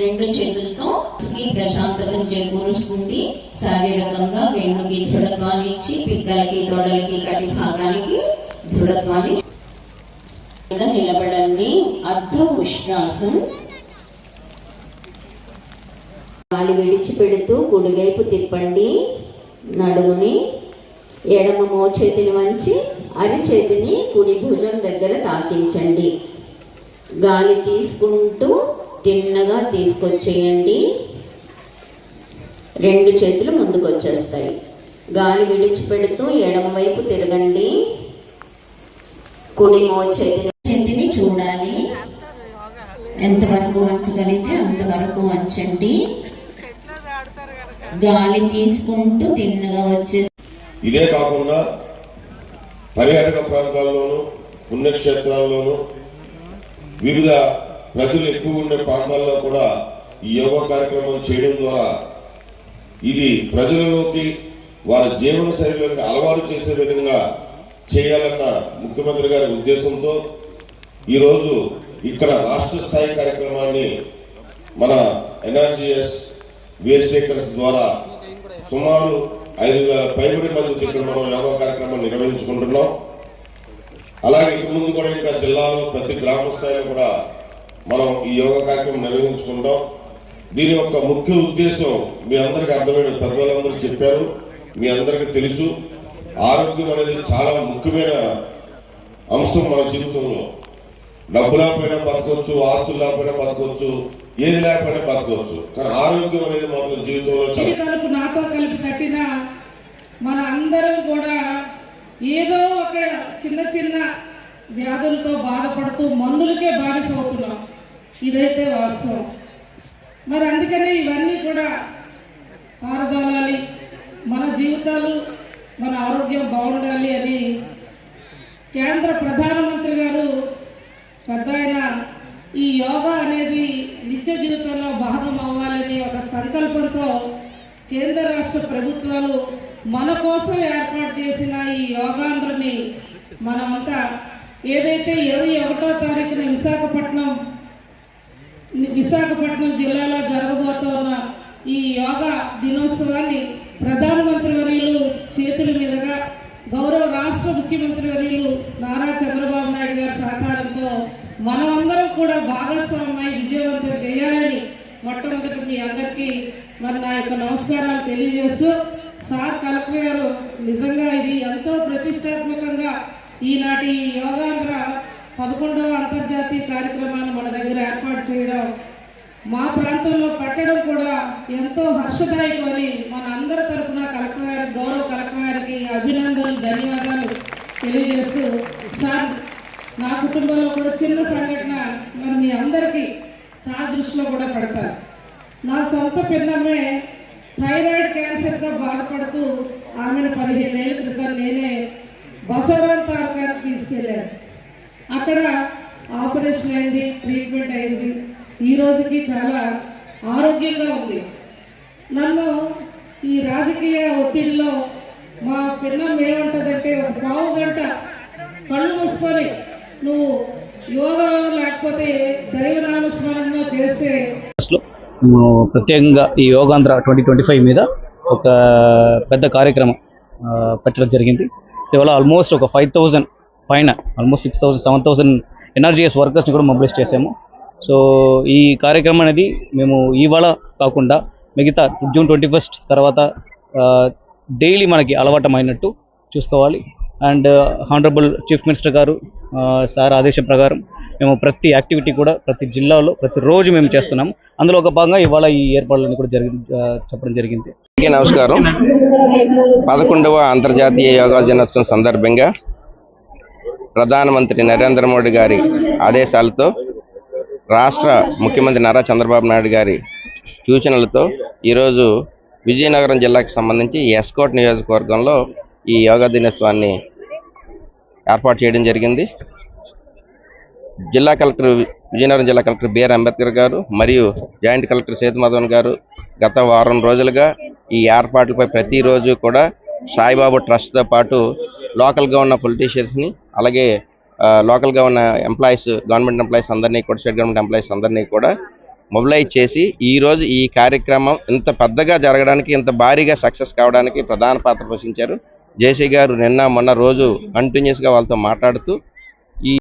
రెండు చేతులతో ఈ ప్రశాంతతను చేకూరుస్తుంది. శారీరకంగా వెన్నుకి దృఢత్వాన్ని ఇచ్చి పిక్కలకి తొడలకి కటి భాగానికి దృఢత్వాన్ని నిలబడండి. అర్ధ ఉష్ణాసం గాలి విడిచిపెడుతూ కుడివైపు తిప్పండి. నడుముని ఎడమ మోచేతిని వంచి అరిచేతిని కుడి భుజం దగ్గర తాకించండి. గాలి తీసుకుంటూ తిన్నగా తీసుకొచ్చేయండి. రెండు చేతులు ముందుకు వచ్చేస్తాయి గాలి విడిచిపెడుతూ ఎడమ వైపు తిరగండి. కుడి మోచేతిని చేతిని చూడాలి. ఎంతవరకు వంచగలిగితే అంతవరకు వంచండి. గాలి తీసుకుంటూ తిన్నగా వచ్చే ఇదే కాకుండా పర్యాటక ప్రాంతాల్లోనూ పుణ్యక్షేత్రాల్లోనూ వివిధ ప్రజలు ఎక్కువ ఉండే ప్రాంతాల్లో కూడా ఈ యోగా కార్యక్రమం చేయడం ద్వారా ఇది ప్రజలలోకి వారి జీవన శైలిలోకి అలవాటు చేసే విధంగా చేయాలన్న ముఖ్యమంత్రి గారి ఉద్దేశంతో ఈరోజు ఇక్కడ రాష్ట్ర స్థాయి కార్యక్రమాన్ని మన ఎన్ఆర్జీఎస్ వేస్టేకర్స్ ద్వారా సుమారు ఐదు వేల పైబడి మందికి ఇక్కడ మనం యోగా కార్యక్రమాన్ని నిర్వహించుకుంటున్నాం. అలాగే ఇక ముందు కూడా ఇంకా జిల్లాలో ప్రతి గ్రామ స్థాయిలో కూడా మనం ఈ యోగ కార్యక్రమం నిర్వహించుకుంటాం. దీని యొక్క ముఖ్య ఉద్దేశం మీ అందరికీ అర్థమైన పెద్దలందరూ చెప్పారు. మీ అందరికీ తెలుసు. ఆరోగ్యం అనేది చాలా ముఖ్యమైన అంశం మన జీవితంలో. డబ్బు లేకపోయినా బతకవచ్చు ఆస్తులు లేకపోయినా బతకవచ్చు ఏది లేకపోయినా బతకవచ్చు. కానీ ఆరోగ్యం అనేది మాత్రం జీవితంలో నాతో కలిపి కట్టిన మన అందరం కూడా ఏదో ఒక చిన్న చిన్న వ్యాధులతో బాధపడుతూ మందులకే బానిస ఇదైతే వాస్తవం. మరి అందుకనే ఇవన్నీ కూడా పారదోలాలి మన జీవితాలు మన ఆరోగ్యం బాగుండాలి అని కేంద్ర ప్రధానమంత్రి గారు పెద్ద ఈ యోగా అనేది నిత్య జీవితంలో భాగం అవ్వాలని ఒక సంకల్పంతో కేంద్ర రాష్ట్ర ప్రభుత్వాలు మన కోసం ఏర్పాటు చేసిన ఈ యోగాంధ్రని మనమంతా ఏదైతే ఇరవై ఒకటో తారీఖున విశాఖపట్నం విశాఖపట్నం జిల్లాలో జరగబోతున్న ఈ యోగా దినోత్సవాన్ని ప్రధానమంత్రి వర్యులు చేతుల మీదుగా గౌరవ రాష్ట్ర ముఖ్యమంత్రి వర్యులు నారా చంద్రబాబు నాయుడు గారి సహకారంతో మనమందరం కూడా భాగస్వామ్యమై విజయవంతం చేయాలని మొట్టమొదటి మీ అందరికీ మరి నా యొక్క నమస్కారాలు తెలియజేస్తూ సార్ కలెక్టర్ గారు నిజంగా ఇది ఎంతో ప్రతిష్టాత్మకంగా ఈనాటి ఈ యోగాంధ్ర పదకొండవ అంతర్జాతీయ కార్యక్రమాన్ని మన చేయడం మా ప్రాంతంలో పట్టడం కూడా ఎంతో హర్షదాయకమని మన అందరి తరఫున కలెక్టర్ గారి గౌరవ కలెక్టర్ గారికి అభినందనలు ధన్యవాదాలు తెలియజేస్తూ సార్ నా కుటుంబంలో కూడా చిన్న సంఘటన మరి మీ అందరికీ సాదృష్టిలో కూడా పడతారు నా సొంత పిన్నమ్మే థైరాయిడ్ క్యాన్సర్తో బాధపడుతూ ఆమెను పదిహేను ఏళ్ళ క్రితం నేనే బసవరాం తారకానికి తీసుకెళ్ళాను. అక్కడ ఆపరేషన్ అయింది ట్రీట్మెంట్ అయింది. ఈ రోజుకి చాలా ఆరోగ్యంగా ఉంది. నన్ను ఈ రాజకీయ ఒత్తిడిలో మా పిన్నం ఏమంటుందంటే ఒక పావు గంట కళ్ళు మూసుకొని నువ్వు యోగా లేకపోతే దైవనామస్మరణలో చేస్తే ప్రత్యేకంగా ఈ యోగాంధ్ర ట్వంటీ ట్వంటీ ఫైవ్ మీద ఒక పెద్ద కార్యక్రమం పెట్టడం జరిగింది. ఇవాళ ఆల్మోస్ట్ ఒక ఫైవ్ థౌజండ్ పైన almost six thousand seven thousand NRGS వర్కర్స్ని కూడా మొబిలైజ్ చేశాము. సో ఈ కార్యక్రమం అనేది మేము ఇవాళ కాకుండా మిగతా జూన్ ట్వంటీ ఫస్ట్ తర్వాత డైలీ మనకి అలవాటమైనట్టు చూసుకోవాలి. అండ్ హానరబుల్ చీఫ్ మినిస్టర్ గారు సార్ ఆదేశం ప్రకారం మేము ప్రతి యాక్టివిటీ కూడా ప్రతి జిల్లాలో ప్రతిరోజు మేము చేస్తున్నాము. అందులో ఒక భాగంగా ఇవాళ ఈ ఏర్పాట్లన్నీ కూడా జరిగి చెప్పడం జరిగింది. నమస్కారం. పదకొండవ అంతర్జాతీయ యోగా దినోత్సవం సందర్భంగా ప్రధానమంత్రి నరేంద్ర మోడీ గారి ఆదేశాలతో రాష్ట్ర ముఖ్యమంత్రి నారా చంద్రబాబు నాయుడు గారి సూచనలతో ఈరోజు విజయనగరం జిల్లాకు సంబంధించి ఎస్కోట్ నియోజకవర్గంలో ఈ యోగా దినోత్సవాన్ని ఏర్పాటు చేయడం జరిగింది. జిల్లా కలెక్టర్ విజయనగరం జిల్లా కలెక్టర్ బిఆర్ అంబేద్కర్ గారు మరియు జాయింట్ కలెక్టర్ సేతుమాధవన్ గారు గత వారం రోజులుగా ఈ ఏర్పాట్లపై ప్రతిరోజు కూడా సాయిబాబా ట్రస్ట్తో పాటు లోకల్గా ఉన్న పొలిటీషియన్స్ని అలాగే లోకల్గా ఉన్న ఎంప్లాయీస్ గవర్నమెంట్ ఎంప్లాయీస్ అందరినీ కూడా స్టేట్ గవర్నమెంట్ ఎంప్లాయీస్ అందరినీ కూడా మొబిలైజ్ చేసి ఈరోజు ఈ కార్యక్రమం ఇంత పెద్దగా జరగడానికి ఇంత భారీగా సక్సెస్ కావడానికి ప్రధాన పాత్ర పోషించారు. జేసీ గారు నిన్న మొన్న రోజు కంటిన్యూస్గా వాళ్ళతో మాట్లాడుతూ